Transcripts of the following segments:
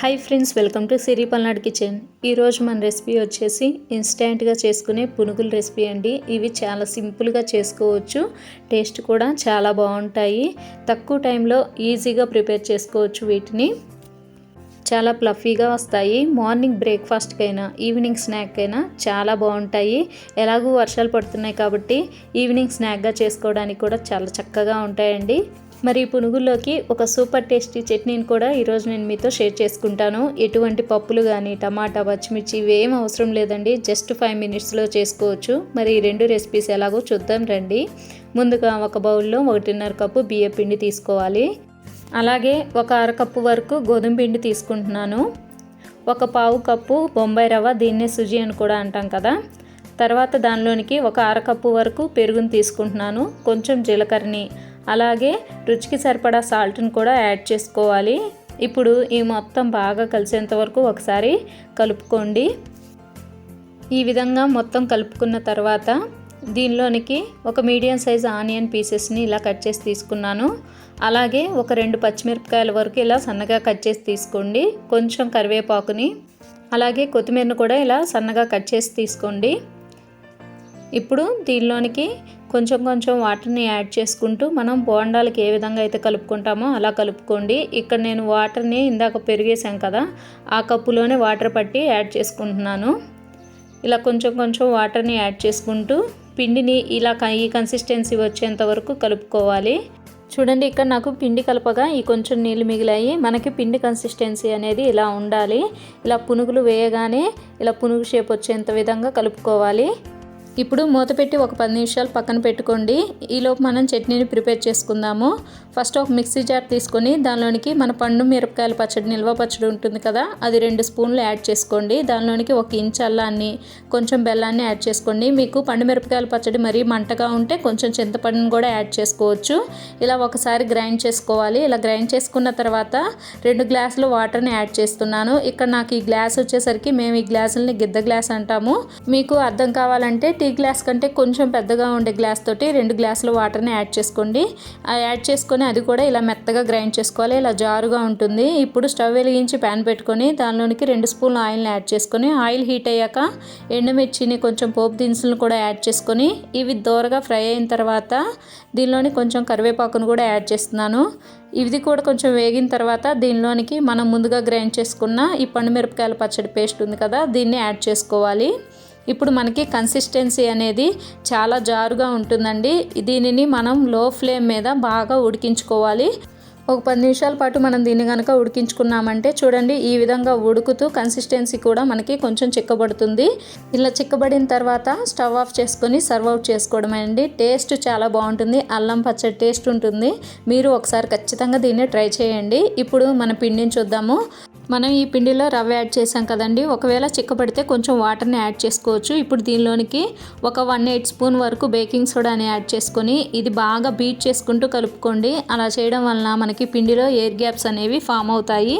Hi friends welcome to Siri Palnadu kitchen ఈరోజు మన recipe వచ్చేసి ఇన్స్టెంట్గా చేసుకునే పునుగుల రెసిపీ అండి. ఇవి చాలా సింపుల్గా చేసుకోవచ్చు. టేస్ట్ కూడా చాలా బాగుంటాయి. తక్కువ టైంలో ఈజీగా ప్రిపేర్ చేసుకోవచ్చు వీటిని. చాలా ప్లఫీగా వస్తాయి. మార్నింగ్ బ్రేక్ఫాస్ట్కైనా ఈవినింగ్ స్నాక్ అయినా చాలా బాగుంటాయి. ఎలాగూ వర్షాలు పడుతున్నాయి కాబట్టి ఈవినింగ్ స్నాక్గా చేసుకోవడానికి కూడా చాలా చక్కగా ఉంటాయండి. మరి పునుగుల్లోకి ఒక సూపర్ టేస్టీ చట్నీని కూడా ఈరోజు నేను మీతో షేర్ చేసుకుంటాను. ఎటువంటి పప్పులు కానీ టమాటా పచ్చిమిర్చి ఇవేం అవసరం లేదండి. జస్ట్ ఫైవ్ మినిట్స్లో చేసుకోవచ్చు. మరి ఈ రెండు రెసిపీస్ ఎలాగో చూద్దాం రండి. ముందుగా ఒక బౌల్లో ఒకటిన్నర కప్పు బియ్య పిండి తీసుకోవాలి. అలాగే ఒక అరకప్పు వరకు గోధుమ పిండి తీసుకుంటున్నాను. ఒక పావు కప్పు బొంబాయి రవ్వ దీన్నే సుజీ అని కూడా అంటాం కదా. తర్వాత దానిలోనికి ఒక అరకప్పు వరకు పెరుగుని తీసుకుంటున్నాను. కొంచెం జీలకర్రని అలాగే రుచికి సరిపడా సాల్ట్ని కూడా యాడ్ చేసుకోవాలి. ఇప్పుడు ఈ మొత్తం బాగా కలిసేంత వరకు ఒకసారి కలుపుకోండి. ఈ విధంగా మొత్తం కలుపుకున్న తర్వాత దీనిలోనికి ఒక మీడియం సైజ్ ఆనియన్ పీసెస్ని ఇలా కట్ చేసి తీసుకున్నాను. అలాగే ఒక రెండు పచ్చిమిరపకాయల వరకు ఇలా సన్నగా కట్ చేసి తీసుకోండి. కొంచెం కరివేపాకుని అలాగే కొత్తిమీరను కూడా ఇలా సన్నగా కట్ చేసి తీసుకోండి. ఇప్పుడు దీనిలోనికి కొంచెం కొంచెం వాటర్ని యాడ్ చేసుకుంటూ మనం బోండాలకి ఏ విధంగా అయితే కలుపుకుంటామో అలా కలుపుకోండి. ఇక్కడ నేను వాటర్ని ఇందాక పెరిగేసాం కదా ఆ కప్పులోనే వాటర్ పట్టి యాడ్ చేసుకుంటున్నాను. ఇలా కొంచెం కొంచెం వాటర్ని యాడ్ చేసుకుంటూ పిండిని ఇలా ఈ కన్సిస్టెన్సీ వచ్చేంత వరకు కలుపుకోవాలి. చూడండి ఇక్కడ నాకు పిండి కలపగా ఈ కొంచెం నీళ్ళు మిగిలాయి. మనకి పిండి కన్సిస్టెన్సీ అనేది ఇలా ఉండాలి. ఇలా పునుగులు వేయగానే ఇలా పునుగు షేప్ వచ్చేంత విధంగా కలుపుకోవాలి. ఇప్పుడు మూత పెట్టి ఒక పది నిమిషాలు పక్కన పెట్టుకోండి. ఈలోపు మనం చట్నీని ప్రిపేర్ చేసుకుందాము. ఫస్ట్ ఒక మిక్సీ జార్ తీసుకొని దానిలోనికి మన పండు మిరపకాయల పచ్చడి నిల్వ పచ్చడి ఉంటుంది కదా అది రెండు స్పూన్లు యాడ్ చేసుకోండి. దానిలోనికి ఒక ఇంచ్ అల్లాన్ని కొంచెం బెల్లాన్ని యాడ్ చేసుకోండి. మీకు పండు మిరపకాయల పచ్చడి మరీ మంటగా ఉంటే కొంచెం చింతపండుని కూడా యాడ్ చేసుకోవచ్చు. ఇలా ఒకసారి గ్రైండ్ చేసుకోవాలి. ఇలా గ్రైండ్ చేసుకున్న తర్వాత రెండు గ్లాసులు వాటర్ని యాడ్ చేస్తున్నాను. ఇక్కడ నాకు ఈ గ్లాస్ వచ్చేసరికి మేము ఈ గ్లాసులని గిద్ద గ్లాస్ అంటాము. మీకు అర్థం కావాలంటే టీ టీ గ్లాస్ కంటే కొంచెం పెద్దగా ఉండే గ్లాస్ తోటి రెండు గ్లాసుల వాటర్ని యాడ్ చేసుకోండి. యాడ్ చేసుకొని అది కూడా ఇలా మెత్తగా గ్రైండ్ చేసుకోవాలి. ఇలా జారుగా ఉంటుంది. ఇప్పుడు స్టవ్ వెలిగించి ప్యాన్ పెట్టుకొని దానిలోనికి రెండు స్పూన్లు ఆయిల్ని యాడ్ చేసుకొని ఆయిల్ హీట్ అయ్యాక ఎండుమిర్చిని కొంచెం పోపు దినుసులను కూడా యాడ్ చేసుకొని ఇవి దోరగా ఫ్రై అయిన తర్వాత దీనిలోని కొంచెం కరివేపాకును కూడా యాడ్ చేస్తున్నాను. ఇది కూడా కొంచెం వేగిన తర్వాత దీనిలోనికి మనం ముందుగా గ్రైండ్ చేసుకున్న ఈ పండు మిరపకాయల పచ్చడి పేస్ట్ ఉంది కదా దీన్ని యాడ్ చేసుకోవాలి. ఇప్పుడు మనకి కన్సిస్టెన్సీ అనేది చాలా జారుగా ఉంటుందండి. దీనిని మనం లో ఫ్లేమ్ మీద బాగా ఉడికించుకోవాలి. ఒక పది నిమిషాల పాటు మనం దీన్ని కనుక ఉడికించుకున్నామంటే చూడండి ఈ విధంగా ఉడుకుతూ కన్సిస్టెన్సీ కూడా మనకి కొంచెం చిక్కబడుతుంది. ఇలా చిక్కబడిన తర్వాత స్టవ్ ఆఫ్ చేసుకొని సర్వ్ అవుట్ చేసుకోవడమే అండి. టేస్ట్ చాలా బాగుంటుంది అల్లం పచ్చడి టేస్ట్ ఉంటుంది. మీరు ఒకసారి ఖచ్చితంగా దీన్ని ట్రై చేయండి. ఇప్పుడు మన పిండిని చూద్దాము. మనం ఈ పిండిలో రవ్వ యాడ్ చేసాం కదండి. ఒకవేళ చిక్కబడితే కొంచెం వాటర్ని యాడ్ చేసుకోవచ్చు. ఇప్పుడు దీనిలోనికి ఒక వన్ ఎయిట్ స్పూన్ వరకు బేకింగ్ సోడాని యాడ్ చేసుకొని ఇది బాగా బీట్ చేసుకుంటూ కలుపుకోండి. అలా చేయడం వలన మనకి పిండిలో ఎయిర్ గ్యాప్స్ అనేవి ఫామ్ అవుతాయి.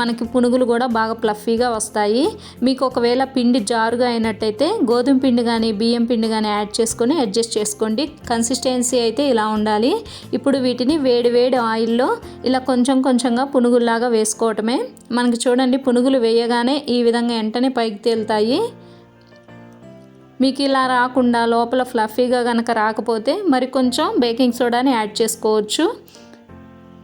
మనకి పునుగులు కూడా బాగా ప్లఫీగా వస్తాయి. మీకు ఒకవేళ పిండి జారుగా అయినట్టయితే గోధుమ పిండి కానీ బియ్యం పిండి కానీ యాడ్ చేసుకొని అడ్జస్ట్ చేసుకోండి. కన్సిస్టెన్సీ అయితే ఇలా ఉండాలి. ఇప్పుడు వీటిని వేడి వేడి ఆయిల్లో ఇలా కొంచెం కొంచెంగా పునుగుల్లాగా వేసుకోవటమే. మన మనకు చూడండి పునుగులు వేయగానే ఈ విధంగా వెంటనే పైకి తేలుతాయి. మీకు ఇలా రాకుండా లోపల ఫ్లఫీగా కనుక రాకపోతే మరి కొంచెం బేకింగ్ సోడాని యాడ్ చేసుకోవచ్చు.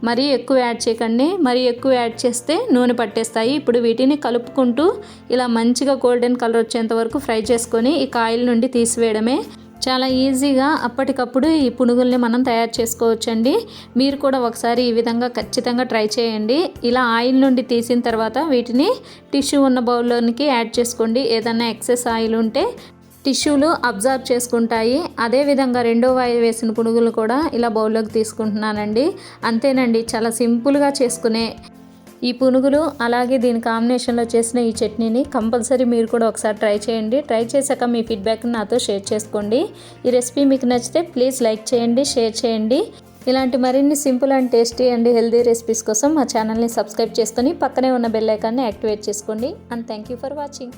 మరీ ఎక్కువ యాడ్ చేయకండి. మరీ ఎక్కువ యాడ్ చేస్తే నూనె పట్టేస్తాయి. ఇప్పుడు వీటిని కలుపుకుంటూ ఇలా మంచిగా గోల్డెన్ కలర్ వచ్చేంత వరకు ఫ్రై చేసుకొని ఈ కాయిల్ నుండి తీసివేయడమే చాలా ఈజీగా అప్పటికప్పుడు ఈ పునుగుల్ని మనం తయారు చేసుకోవచ్చండి. మీరు కూడా ఒకసారి ఈ విధంగా ఖచ్చితంగా ట్రై చేయండి. ఇలా ఆయిల్ నుండి తీసిన తర్వాత వీటిని టిష్యూ ఉన్న బౌల్లోనికి యాడ్ చేసుకోండి. ఏదైనా ఎక్సెస్ ఆయిల్ ఉంటే టిష్యూలు అబ్జర్వ్ చేసుకుంటాయి. అదేవిధంగా రెండో వాయి వేసిన పునుగులు కూడా ఇలా బౌల్లోకి తీసుకుంటున్నానండి. అంతేనండి చాలా సింపుల్గా చేసుకునే ఈ పునుగులు అలాగే దీని కాంబినేషన్లో చేసిన ఈ చట్నీని కంపల్సరీ మీరు కూడా ఒకసారి ట్రై చేయండి. ట్రై చేశాక మీ ఫీడ్బ్యాక్ని నాతో షేర్ చేసుకోండి. ఈ రెసిపీ మీకు నచ్చితే ప్లీజ్ లైక్ చేయండి షేర్ చేయండి. ఇలాంటి మరిన్ని simple and tasty and healthy recipes కోసం మా ఛానల్ని సబ్స్క్రైబ్ చేసుకొని పక్కనే ఉన్న బెల్ ఐకాన్ని యాక్టివేట్ చేసుకోండి. And thank you for watching